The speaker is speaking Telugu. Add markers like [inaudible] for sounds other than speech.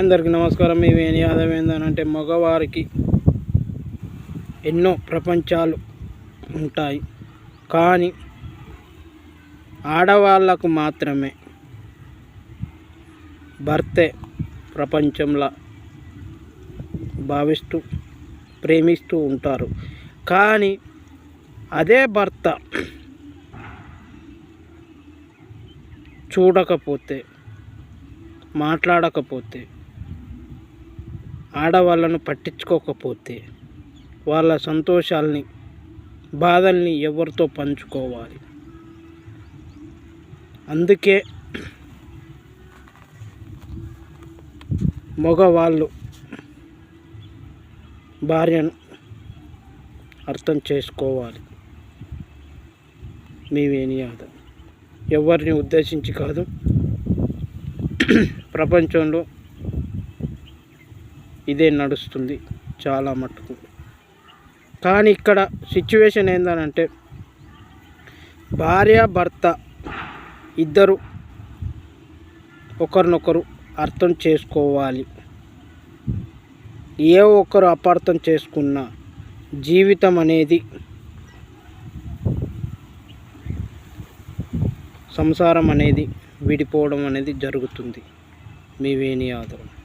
అందరికీ నమస్కారం. మీ యాదవ్ ఏందనంటే మగవారికి ఎన్నో ప్రపంచాలు ఉంటాయి. కానీ ఆడవాళ్ళకు మాత్రమే భర్తే ప్రపంచంలో భావిస్తూ ప్రేమిస్తూ ఉంటారు. కానీ అదే భర్త చూడకపోతే మాట్లాడకపోతే ఆడవాళ్ళను పట్టించుకోకపోతే వాళ్ళ సంతోషాల్ని బాధల్ని ఎవరితో పంచుకోవాలి? అందుకే మగవాళ్ళు భార్యను అర్థం చేసుకోవాలి. మీ వేణి ఎవరిని ఉద్దేశించి కాదు. [clears throat] ప్రపంచంలో ఇదే నడుస్తుంది చాలా మటుకు. కానీ ఇక్కడ సిచ్యువేషన్ ఏంటంటే భార్య భర్త ఇద్దరు ఒకరినొకరు అర్థం చేసుకోవాలి. ఏ ఒక్కరు అపార్థం చేసుకున్న జీవితం అనేది సంసారం అనేది విడిపోవడం అనేది జరుగుతుంది. మీ వేణి ఆధారం